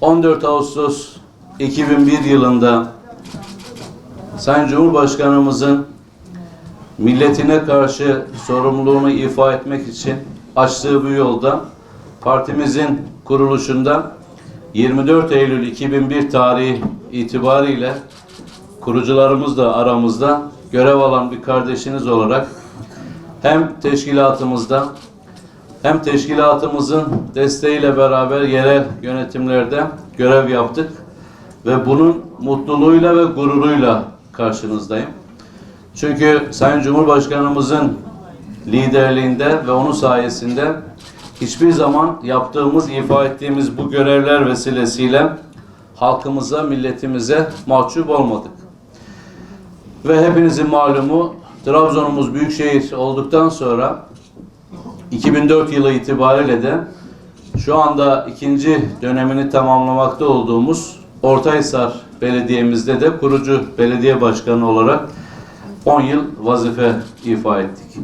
14 Ağustos 2001 yılında Sayın Cumhurbaşkanımızın milletine karşı sorumluluğunu ifa etmek için açtığı bu yolda partimizin kuruluşunda 24 Eylül 2001 tarihi itibariyle kurucularımız da aramızda görev alan bir kardeşiniz olarak hem teşkilatımızda hem teşkilatımızın desteğiyle beraber yerel yönetimlerde görev yaptık ve bunun mutluluğuyla ve gururuyla karşınızdayım. Çünkü Sayın Cumhurbaşkanımızın liderliğinde ve onun sayesinde hiçbir zaman yaptığımız, ifa ettiğimiz bu görevler vesilesiyle halkımıza, milletimize mahcup olmadık. Ve hepinizin malumu Trabzon'umuz büyükşehir olduktan sonra 2004 yılı itibariyle de şu anda ikinci dönemini tamamlamakta olduğumuz Ortaysar Belediye'mizde de kurucu belediye başkanı olarak 10 yıl vazife ifa ettik.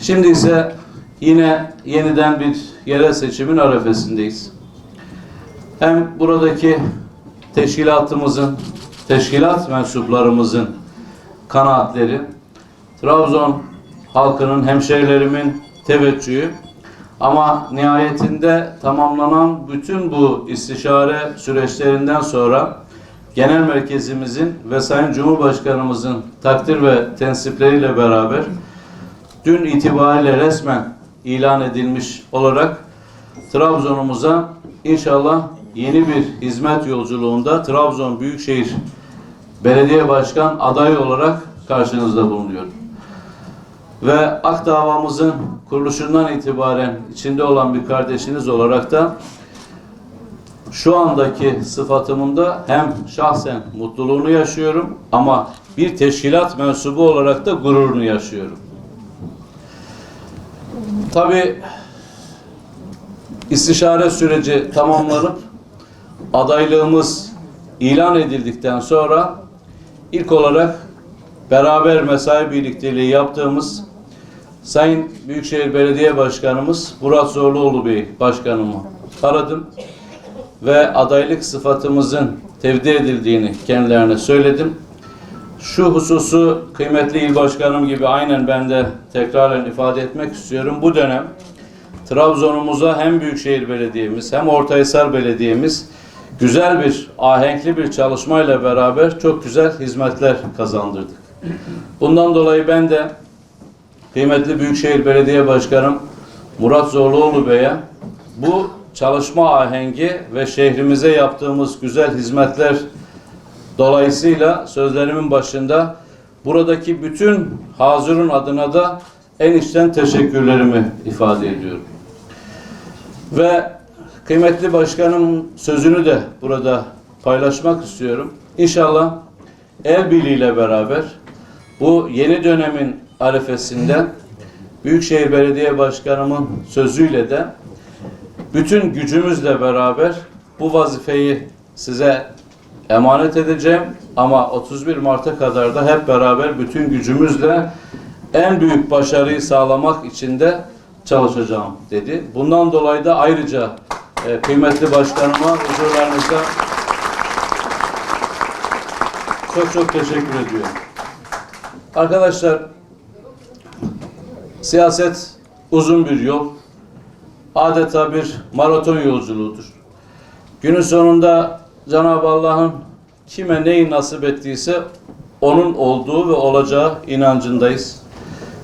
Şimdi ise yine yeniden bir yerel seçimin arefesindeyiz. Hem buradaki teşkilatımızın, teşkilat mensuplarımızın kanaatleri, Trabzon halkının, hemşerilerimin teveccühü ama nihayetinde tamamlanan bütün bu istişare süreçlerinden sonra genel merkezimizin ve Sayın Cumhurbaşkanımızın takdir ve tensipleriyle beraber dün itibariyle resmen ilan edilmiş olarak Trabzon'umuza inşallah yeni bir hizmet yolculuğunda Trabzon Büyükşehir Belediye Başkan adayı olarak karşınızda bulunuyorum. Ve Ak davamızın kuruluşundan itibaren içinde olan bir kardeşiniz olarak da şu andaki sıfatımında hem şahsen mutluluğunu yaşıyorum ama bir teşkilat mensubu olarak da gururunu yaşıyorum. Tabi istişare süreci tamamlanıp adaylığımız ilan edildikten sonra ilk olarak beraber mesai birlikteliği yaptığımız Sayın Büyükşehir Belediye Başkanımız Murat Zorluoğlu Bey başkanımı aradım ve adaylık sıfatımızın tevdi edildiğini kendilerine söyledim. Şu hususu kıymetli il başkanım gibi aynen ben de tekraren ifade etmek istiyorum. Bu dönem Trabzon'umuza hem Büyükşehir Belediye'miz hem Ortahisar Belediye'miz güzel bir, ahenkli bir çalışmayla beraber çok güzel hizmetler kazandırdık. Bundan dolayı ben de kıymetli Büyükşehir Belediye Başkanım Murat Zorluoğlu Bey'e bu çalışma ahengi ve şehrimize yaptığımız güzel hizmetler dolayısıyla sözlerimin başında buradaki bütün hazırın adına da en içten teşekkürlerimi ifade ediyorum. Ve kıymetli başkanım sözünü de burada paylaşmak istiyorum. İnşallah el birliğiyle beraber bu yeni dönemin arifesinde Büyükşehir Belediye Başkanımın sözüyle de bütün gücümüzle beraber bu vazifeyi size emanet edeceğim ama 31 Mart'a kadar da hep beraber bütün gücümüzle en büyük başarıyı sağlamak için de çalışacağım dedi. Bundan dolayı da ayrıca e, kıymetli başkanıma huzurlarınızda çok çok teşekkür ediyorum. Arkadaşlar siyaset uzun bir yol. Adeta bir maraton yolculuğudur. Günün sonunda Cenab-ı Allah'ın kime neyi nasip ettiyse onun olduğu ve olacağı inancındayız.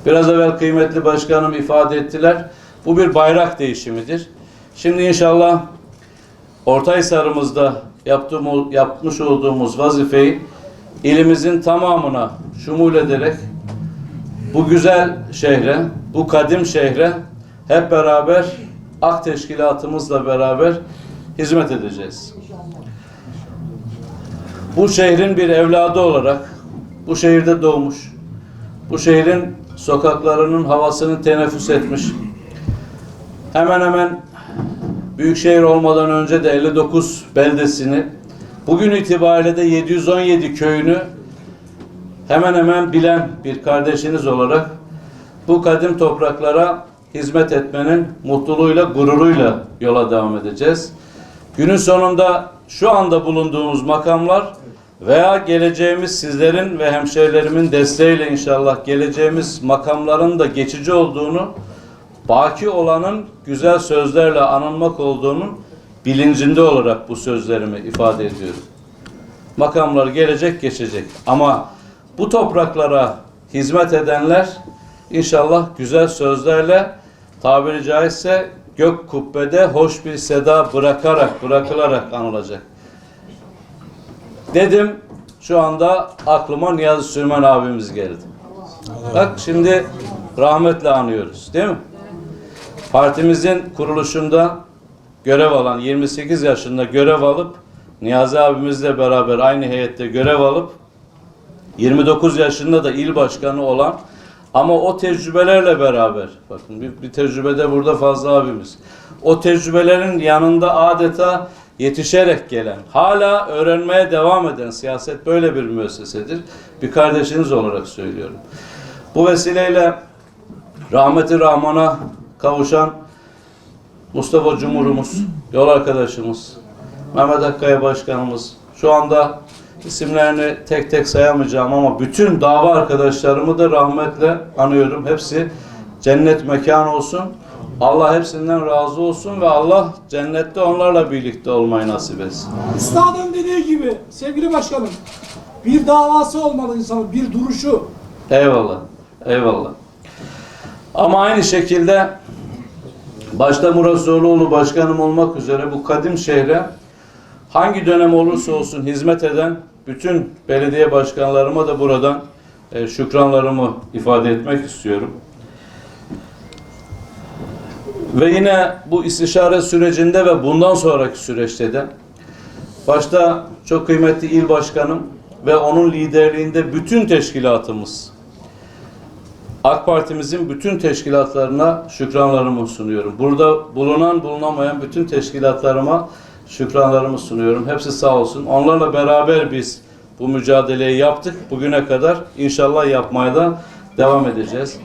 Biraz evvel kıymetli başkanım ifade ettiler. Bu bir bayrak değişimidir. Şimdi inşallah Ortaysar'ımızda yaptığımız, yapmış olduğumuz vazifeyi ilimizin tamamına şumul ederek bu güzel şehre, bu kadim şehre hep beraber AK Teşkilatımızla beraber hizmet edeceğiz. Bu şehrin bir evladı olarak bu şehirde doğmuş, bu şehrin sokaklarının havasını teneffüs etmiş. Hemen hemen Büyükşehir olmadan önce de 59 beldesini, bugün itibariyle de 717 köyünü hemen hemen bilen bir kardeşiniz olarak bu kadim topraklara hizmet etmenin mutluluğuyla, gururuyla yola devam edeceğiz. Günün sonunda şu anda bulunduğumuz makamlar veya geleceğimiz sizlerin ve hemşerilerimin desteğiyle inşallah geleceğimiz makamların da geçici olduğunu, baki olanın güzel sözlerle anılmak olduğunun bilincinde olarak bu sözlerimi ifade ediyorum. Makamlar gelecek geçecek ama bu topraklara hizmet edenler inşallah güzel sözlerle tabiri caizse gök kubbede hoş bir seda bırakarak bırakılarak anılacak. Dedim şu anda aklıma Niyazi Sürmen abimiz geldi. Bak şimdi rahmetle anıyoruz değil mi? Partimizin kuruluşunda görev alan 28 yaşında görev alıp Niyazi abimizle beraber aynı heyette görev alıp 29 yaşında da il başkanı olan ama o tecrübelerle beraber bakın bir, bir tecrübede burada fazla abimiz. O tecrübelerin yanında adeta yetişerek gelen, hala öğrenmeye devam eden siyaset böyle bir müessesedir. Bir kardeşiniz olarak söylüyorum. Bu vesileyle rahmeti rahmana kavuşan Mustafa Cumhurumuz, yol arkadaşımız, Mehmet Akkaya Başkanımız, şu anda isimlerini tek tek sayamayacağım ama bütün dava arkadaşlarımı da rahmetle anıyorum. Hepsi cennet mekan olsun. Allah hepsinden razı olsun ve Allah cennette onlarla birlikte olmayı nasip etsin. Üstadın dediği gibi sevgili başkanım bir davası olmalı insanın bir duruşu. Eyvallah. Eyvallah. Ama aynı şekilde başta Murat Zorluoğlu başkanım olmak üzere bu kadim şehre hangi dönem olursa olsun hizmet eden bütün belediye başkanlarıma da buradan e, şükranlarımı ifade etmek istiyorum. Ve yine bu istişare sürecinde ve bundan sonraki süreçte de başta çok kıymetli il başkanım ve onun liderliğinde bütün teşkilatımız AK Parti'mizin bütün teşkilatlarına şükranlarımı sunuyorum. Burada bulunan bulunamayan bütün teşkilatlarıma şükranlarımı sunuyorum. Hepsi sağ olsun. Onlarla beraber biz bu mücadeleyi yaptık. Bugüne kadar inşallah yapmaya da devam edeceğiz.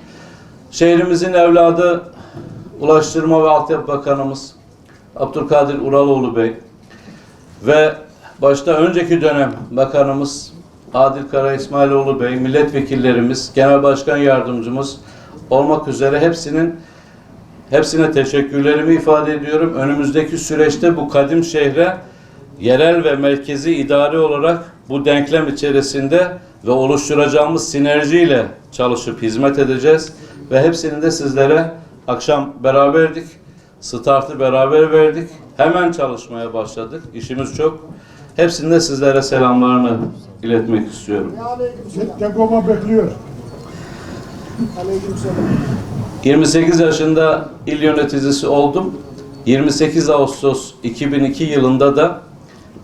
Şehrimizin evladı Ulaştırma ve Altyapı Bakanımız Abdülkadir Uraloğlu Bey ve başta önceki dönem bakanımız Adil Kara İsmailoğlu Bey, milletvekillerimiz, genel başkan yardımcımız olmak üzere hepsinin hepsine teşekkürlerimi ifade ediyorum. Önümüzdeki süreçte bu kadim şehre yerel ve merkezi idari olarak bu denklem içerisinde ve oluşturacağımız sinerjiyle çalışıp hizmet edeceğiz ve hepsini de sizlere akşam beraberdik. Startı beraber verdik. Hemen çalışmaya başladık. İşimiz çok. Hepsinin de sizlere selamlarını iletmek istiyorum. Degoma bekliyor. 28 yaşında il yöneticisi oldum. 28 Ağustos 2002 yılında da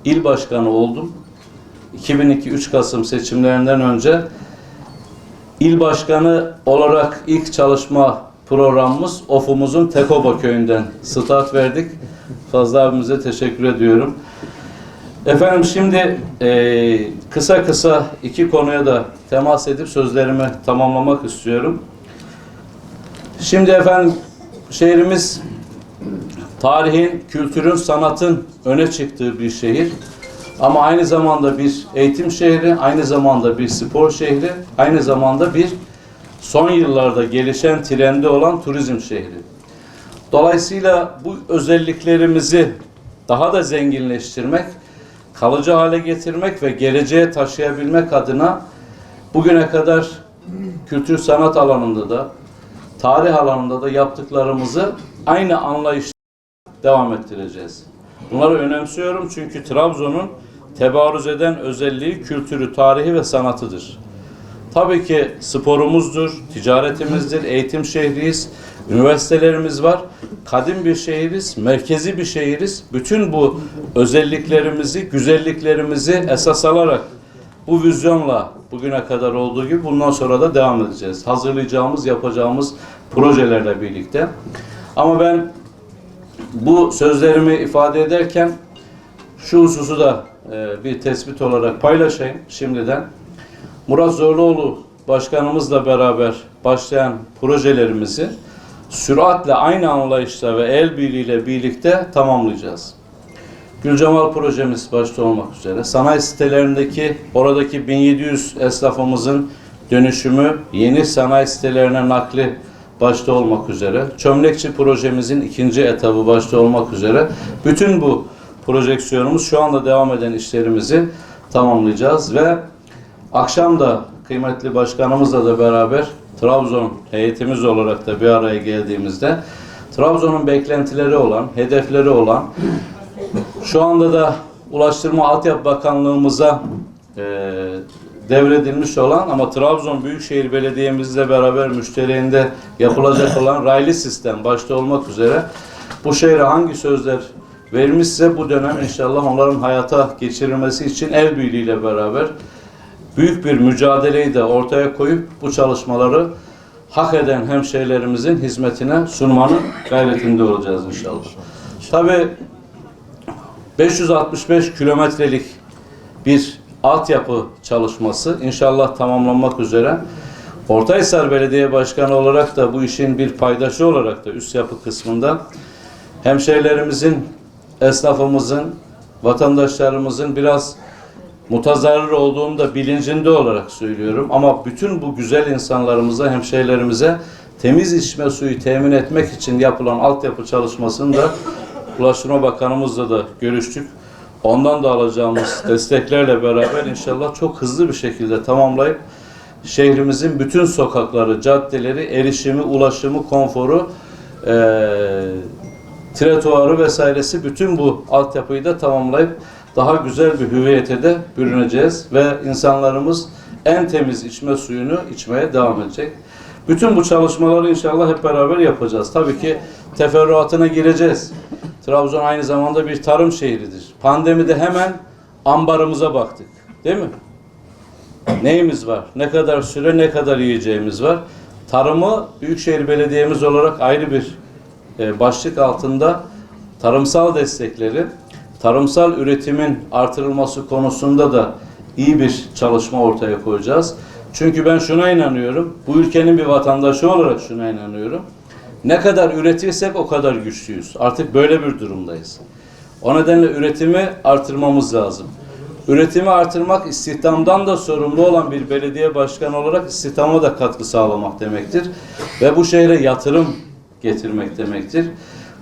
il başkanı oldum. 2002 3 Kasım seçimlerinden önce il başkanı olarak ilk çalışma programımız Ofumuzun Tekoba köyünden start verdik. Fazla abimize teşekkür ediyorum. Efendim şimdi eee, kısa kısa iki konuya da temas edip sözlerimi tamamlamak istiyorum. Şimdi efendim şehrimiz tarihin, kültürün, sanatın öne çıktığı bir şehir. Ama aynı zamanda bir eğitim şehri, aynı zamanda bir spor şehri, aynı zamanda bir son yıllarda gelişen trendi olan turizm şehri. Dolayısıyla bu özelliklerimizi daha da zenginleştirmek, kalıcı hale getirmek ve geleceğe taşıyabilmek adına bugüne kadar kültür sanat alanında da tarih alanında da yaptıklarımızı aynı anlayışla devam ettireceğiz. Bunları önemsiyorum çünkü Trabzon'un tebarüz eden özelliği kültürü, tarihi ve sanatıdır. Tabii ki sporumuzdur, ticaretimizdir, eğitim şehriyiz, üniversitelerimiz var. Kadim bir şehiriz, merkezi bir şehiriz. Bütün bu özelliklerimizi, güzelliklerimizi esas alarak bu vizyonla bugüne kadar olduğu gibi bundan sonra da devam edeceğiz. Hazırlayacağımız, yapacağımız projelerle birlikte. Ama ben bu sözlerimi ifade ederken şu hususu da e, bir tespit olarak paylaşayım şimdiden. Murat Zorluoğlu başkanımızla beraber başlayan projelerimizi süratle aynı anlayışla ve el birliğiyle birlikte tamamlayacağız. Gülcemal projemiz başta olmak üzere, sanayi sitelerindeki oradaki 1700 esnafımızın dönüşümü, yeni sanayi sitelerine nakli başta olmak üzere, çömlekçi projemizin ikinci etabı başta olmak üzere, bütün bu projeksiyonumuz şu anda devam eden işlerimizi tamamlayacağız ve akşam da kıymetli başkanımızla da beraber Trabzon heyetimiz olarak da bir araya geldiğimizde Trabzon'un beklentileri olan, hedefleri olan şu anda da Ulaştırma Altyapı Bakanlığımıza e, devredilmiş olan ama Trabzon Büyükşehir Belediye'mizle beraber müşteriğinde yapılacak olan raylı sistem başta olmak üzere bu şehre hangi sözler verilmişse bu dönem inşallah onların hayata geçirilmesi için el birliğiyle beraber büyük bir mücadeleyi de ortaya koyup bu çalışmaları hak eden hemşehrilerimizin hizmetine sunmanın gayretinde olacağız inşallah. Tabii 565 kilometrelik bir altyapı çalışması inşallah tamamlanmak üzere. Ortahisar Belediye Başkanı olarak da bu işin bir paydaşı olarak da üst yapı kısmında hemşehrilerimizin, esnafımızın, vatandaşlarımızın biraz mutazarrır olduğunu da bilincinde olarak söylüyorum. Ama bütün bu güzel insanlarımıza, hemşehrilerimize temiz içme suyu temin etmek için yapılan altyapı çalışmasını da Ulaştırma Bakanımızla da görüştük. Ondan da alacağımız desteklerle beraber inşallah çok hızlı bir şekilde tamamlayıp şehrimizin bütün sokakları, caddeleri, erişimi, ulaşımı, konforu, eee tretuarı vesairesi bütün bu altyapıyı da tamamlayıp daha güzel bir hüviyete de bürüneceğiz ve insanlarımız en temiz içme suyunu içmeye devam edecek. Bütün bu çalışmaları inşallah hep beraber yapacağız. Tabii ki teferruatına gireceğiz. Trabzon aynı zamanda bir tarım şehridir. Pandemide hemen ambarımıza baktık. Değil mi? Neyimiz var? Ne kadar süre, ne kadar yiyeceğimiz var? Tarımı Büyükşehir Belediye'miz olarak ayrı bir e, başlık altında tarımsal destekleri, tarımsal üretimin artırılması konusunda da iyi bir çalışma ortaya koyacağız. Çünkü ben şuna inanıyorum, bu ülkenin bir vatandaşı olarak şuna inanıyorum. Ne kadar üretirsek o kadar güçlüyüz. Artık böyle bir durumdayız. O nedenle üretimi artırmamız lazım. Üretimi artırmak istihdamdan da sorumlu olan bir belediye başkanı olarak istihdama da katkı sağlamak demektir. Ve bu şehre yatırım getirmek demektir.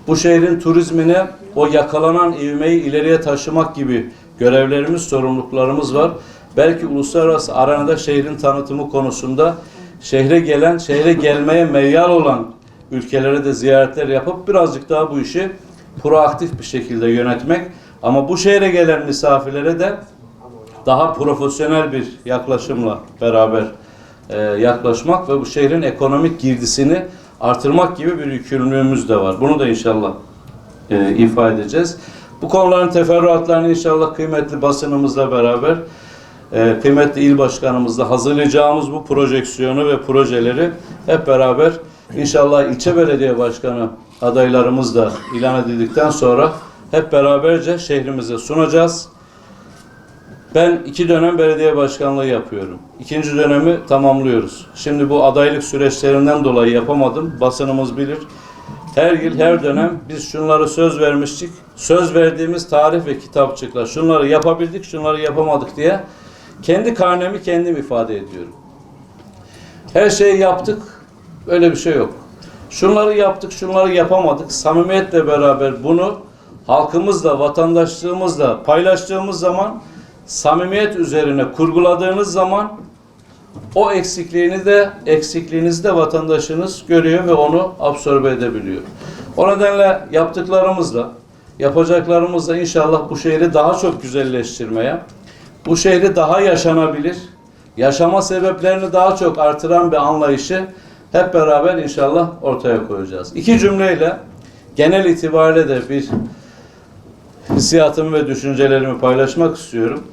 Bu şehrin turizmine o yakalanan ivmeyi ileriye taşımak gibi görevlerimiz, sorumluluklarımız var. Belki uluslararası arenada şehrin tanıtımı konusunda şehre gelen, şehre gelmeye meyyal olan ülkelere de ziyaretler yapıp birazcık daha bu işi proaktif bir şekilde yönetmek. Ama bu şehre gelen misafirlere de daha profesyonel bir yaklaşımla beraber e, yaklaşmak ve bu şehrin ekonomik girdisini artırmak gibi bir yükümlülüğümüz de var. Bunu da inşallah e, ifade edeceğiz. Bu konuların teferruatlarını inşallah kıymetli basınımızla beraber e, kıymetli il başkanımızla hazırlayacağımız bu projeksiyonu ve projeleri hep beraber inşallah ilçe belediye başkanı adaylarımız da ilan edildikten sonra hep beraberce şehrimize sunacağız. Ben iki dönem belediye başkanlığı yapıyorum. İkinci dönemi tamamlıyoruz. Şimdi bu adaylık süreçlerinden dolayı yapamadım. Basınımız bilir. Her yıl, her dönem biz şunları söz vermiştik. Söz verdiğimiz tarih ve kitapçıkla şunları yapabildik, şunları yapamadık diye kendi karnemi kendim ifade ediyorum. Her şeyi yaptık, öyle bir şey yok. Şunları yaptık, şunları yapamadık. Samimiyetle beraber bunu halkımızla, vatandaşlığımızla paylaştığımız zaman samimiyet üzerine kurguladığınız zaman o eksikliğini de eksikliğinizi de vatandaşınız görüyor ve onu absorbe edebiliyor. O nedenle yaptıklarımızla, yapacaklarımızla inşallah bu şehri daha çok güzelleştirmeye, bu şehri daha yaşanabilir, yaşama sebeplerini daha çok artıran bir anlayışı hep beraber inşallah ortaya koyacağız. İki cümleyle genel itibariyle de bir hissiyatımı ve düşüncelerimi paylaşmak istiyorum.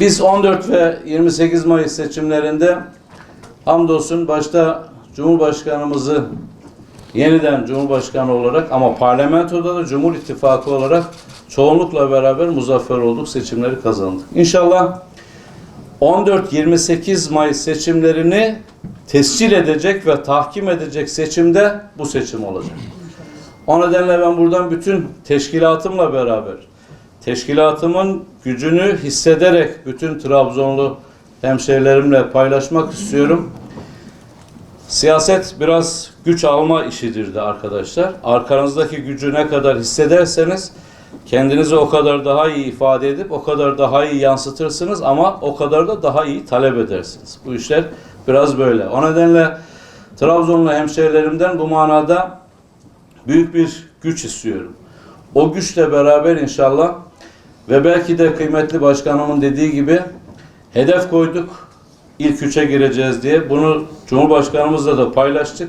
Biz 14 ve 28 Mayıs seçimlerinde hamdolsun başta Cumhurbaşkanımızı yeniden Cumhurbaşkanı olarak ama parlamentoda da Cumhur İttifakı olarak çoğunlukla beraber muzaffer olduk, seçimleri kazandık. İnşallah 14-28 Mayıs seçimlerini tescil edecek ve tahkim edecek seçimde bu seçim olacak. O nedenle ben buradan bütün teşkilatımla beraber, teşkilatımın gücünü hissederek bütün Trabzonlu hemşehrilerimle paylaşmak istiyorum. Siyaset biraz güç alma işidir de arkadaşlar. Arkanızdaki gücü ne kadar hissederseniz kendinizi o kadar daha iyi ifade edip o kadar daha iyi yansıtırsınız ama o kadar da daha iyi talep edersiniz. Bu işler biraz böyle. O nedenle Trabzonlu hemşehrilerimden bu manada büyük bir güç istiyorum. O güçle beraber inşallah ve belki de kıymetli başkanımın dediği gibi hedef koyduk. İlk üçe gireceğiz diye. Bunu Cumhurbaşkanımızla da paylaştık.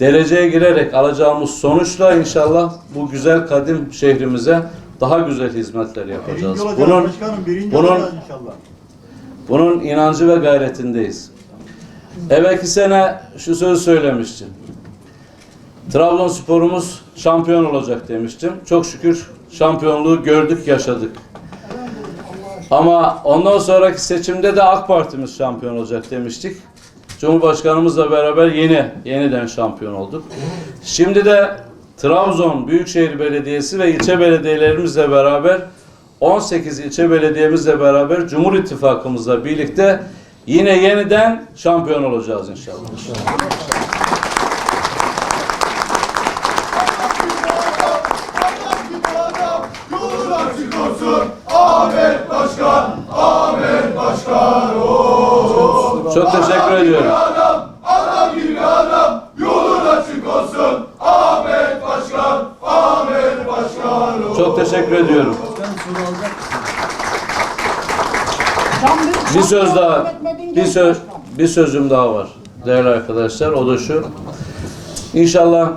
Dereceye girerek alacağımız sonuçla inşallah bu güzel kadim şehrimize daha güzel hizmetler yapacağız. Bunun bunun- bunun inancı ve gayretindeyiz. Evvelki sene şu sözü söylemiştim. Trabzonsporumuz şampiyon olacak demiştim. Çok şükür şampiyonluğu gördük, yaşadık. Ama ondan sonraki seçimde de AK Parti'miz şampiyon olacak demiştik. Cumhurbaşkanımızla beraber yeni yeniden şampiyon olduk. Şimdi de Trabzon Büyükşehir Belediyesi ve ilçe belediyelerimizle beraber 18 ilçe belediyemizle beraber Cumhur İttifakımızla birlikte yine yeniden şampiyon olacağız inşallah. Çok Bir söz daha, bir söz, bir sözüm daha var değerli arkadaşlar. O da şu. İnşallah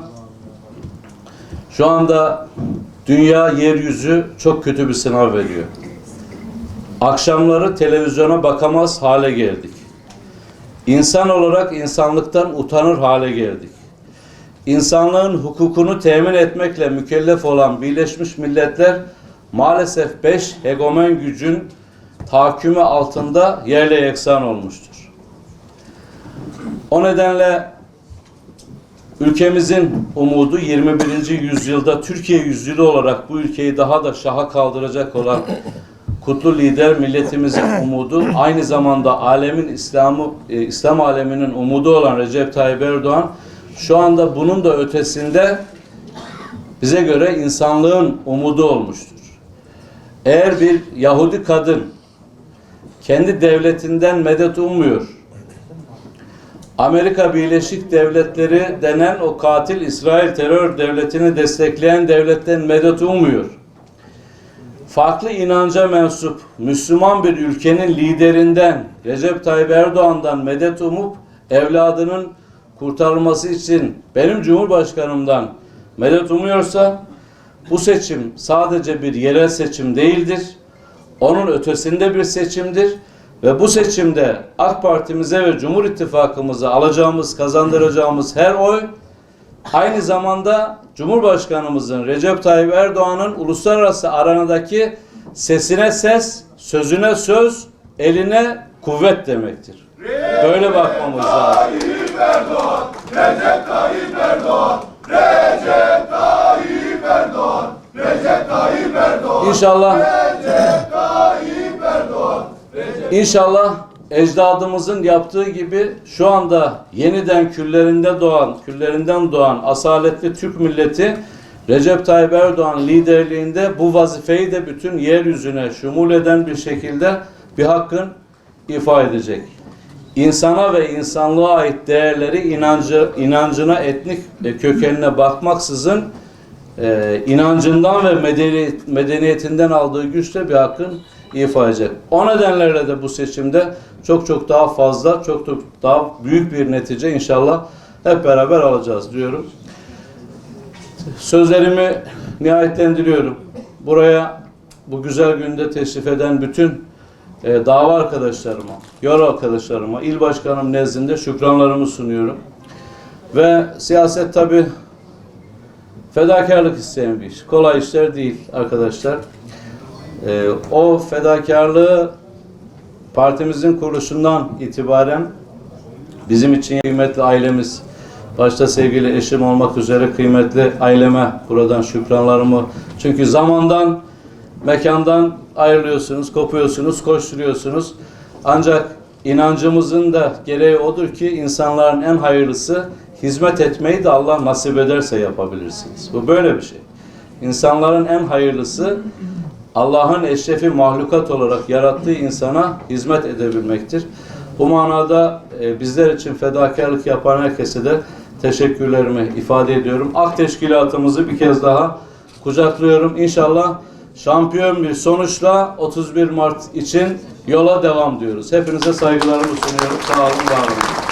şu anda dünya yeryüzü çok kötü bir sınav veriyor. Akşamları televizyona bakamaz hale geldik. İnsan olarak insanlıktan utanır hale geldik. İnsanlığın hukukunu temin etmekle mükellef olan Birleşmiş Milletler maalesef beş hegemen gücün tahakkümü altında yerle yeksan olmuştur. O nedenle ülkemizin umudu 21. yüzyılda Türkiye yüzyılı olarak bu ülkeyi daha da şaha kaldıracak olan kutlu lider milletimizin umudu aynı zamanda alemin İslam'ı e, İslam aleminin umudu olan Recep Tayyip Erdoğan şu anda bunun da ötesinde bize göre insanlığın umudu olmuştur. Eğer bir Yahudi kadın kendi devletinden medet ummuyor. Amerika Birleşik Devletleri denen o katil İsrail terör devletini destekleyen devletten medet ummuyor. Farklı inanca mensup Müslüman bir ülkenin liderinden Recep Tayyip Erdoğan'dan medet umup evladının kurtarılması için benim Cumhurbaşkanımdan medet umuyorsa bu seçim sadece bir yerel seçim değildir. Onun ötesinde bir seçimdir ve bu seçimde AK Parti'mize ve Cumhur İttifakımıza alacağımız, kazandıracağımız her oy aynı zamanda Cumhurbaşkanımızın Recep Tayyip Erdoğan'ın uluslararası aranadaki sesine ses, sözüne söz, eline kuvvet demektir. Böyle bakmamız lazım. İnşallah İnşallah ecdadımızın yaptığı gibi şu anda yeniden küllerinde doğan, küllerinden doğan asaletli Türk milleti Recep Tayyip Erdoğan liderliğinde bu vazifeyi de bütün yeryüzüne şumul eden bir şekilde bir hakkın ifa edecek. İnsana ve insanlığa ait değerleri inancı, inancına, etnik e, kökenine bakmaksızın e, inancından ve medeniyet, medeniyetinden aldığı güçle bir hakkın ifa edecek. O nedenlerle de bu seçimde çok çok daha fazla, çok çok daha büyük bir netice inşallah hep beraber alacağız diyorum. Sözlerimi nihayetlendiriyorum. Buraya bu güzel günde teşrif eden bütün e, dava arkadaşlarıma, yol arkadaşlarıma, il başkanım nezdinde şükranlarımı sunuyorum. Ve siyaset tabi fedakarlık isteyen bir iş. Kolay işler değil arkadaşlar. Ee, o fedakarlığı partimizin kuruluşundan itibaren bizim için kıymetli ailemiz Başta sevgili eşim olmak üzere kıymetli aileme buradan şükranlarımı. Çünkü zamandan, mekandan ayrılıyorsunuz, kopuyorsunuz, koşturuyorsunuz. Ancak inancımızın da gereği odur ki insanların en hayırlısı hizmet etmeyi de Allah nasip ederse yapabilirsiniz. Bu böyle bir şey. İnsanların en hayırlısı Allah'ın eşrefi mahlukat olarak yarattığı insana hizmet edebilmektir. Bu manada e, bizler için fedakarlık yapan herkese de teşekkürlerimi ifade ediyorum. Ak teşkilatımızı bir kez daha kucaklıyorum. İnşallah şampiyon bir sonuçla 31 Mart için yola devam diyoruz. Hepinize saygılarımı sunuyorum. Sağ olun, var olun.